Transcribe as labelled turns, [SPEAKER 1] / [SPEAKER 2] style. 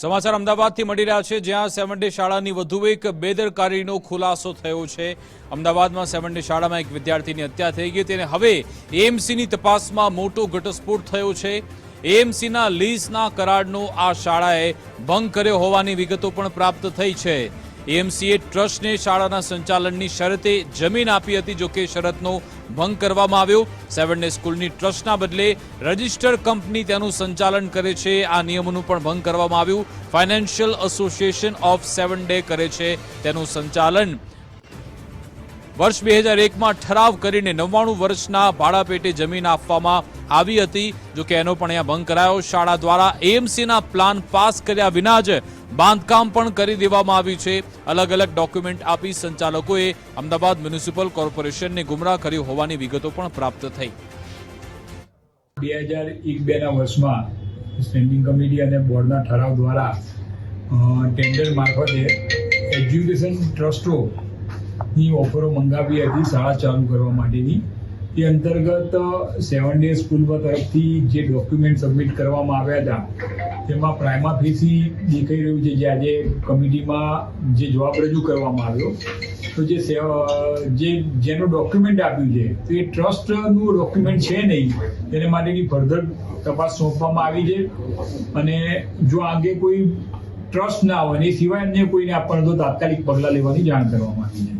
[SPEAKER 1] સમાચાર અમદાવાદથી મળી રહ્યા છે, જ્યાં સેવન શાળાની વધુ એક બેદરકારીનો ખુલાસો થયો છે. અમદાવાદમાં સેવન શાળામાં એક વિદ્યાર્થીની હત્યા થઈ ગઈ, તેને હવે એએમસીની તપાસમાં મોટો ઘટસ્ફોટ થયો છે. એએમસીના લીઝના કરારનો આ શાળાએ ભંગ કર્યો હોવાની વિગતો પણ પ્રાપ્ત થઈ છે. એએમસીએ ટ્રસ્ટને શાળાના સંચાલનની શરતે જમીન આપી હતી, જો કે શરતનો ભંગ કરવામાં આવ્યો. સેવન ડે સ્કૂલની ટ્રસ્ટના બદલે રજિસ્ટર કંપની તેનું સંચાલન કરે છે. આ નિયમોનું પણ ભંગ કરવામાં આવ્યું. Financial association of seven day કરે છે તેનું સંચાલન. વર્ષ બે હજાર એકમાં ઠરાવ કરીને નવ્વાણું વર્ષના ભાડા પેટે જમીન આપવામાં આવી હતી. જો કે એનો પણ અહીંયા ભંગ કરાયો. શાળા દ્વારા એએમસીના પ્લાન પાસ કર્યા વિના જ બાંધકામ પણ કરી દેવામાં આવ્યું છે. અલગ અલગ ડોક્યુમેન્ટ આપી સંચાલકોએ અમદાવાદ મ્યુનિસિપલ કોર્પોરેશનને ગુમરાહ કર્યું હોવાની વિગતો પણ પ્રાપ્ત થઈ.
[SPEAKER 2] બે હજાર એક બેના વર્ષમાં સ્ટેન્ડિંગ કમિટી અને બોર્ડના ઠરાવ દ્વારા ટેન્ડર મારફતે એજ્યુકેશન ટ્રસ્ટોની ઓફરો મંગાવી હતી શાળા ચાલુ કરવા માટેની. તે અંતર્ગત સેવન ડે સ્કૂલ તરફથી જે ડોક્યુમેન્ટ સબમિટ કરવામાં આવ્યા હતા, તેમાં પ્રાઇમા ફેસી દેખાઈ રહ્યું છે જે આજે કમિટીમાં જે જવાબ રજૂ કરવામાં આવ્યો. તો જે જે, જેનું ડોક્યુમેન્ટ આપ્યું છે, તો એ ટ્રસ્ટનું ડોક્યુમેન્ટ છે નહીં, તેને માટેની ફર્ધર તપાસ સોંપવામાં આવી છે. અને જો આગે કોઈ ટ્રસ્ટ ના હોય ને એ સિવાય અન્ય કોઈને આપણને તો તાત્કાલિક પગલાં લેવાની જાણ કરવામાં આવી છે.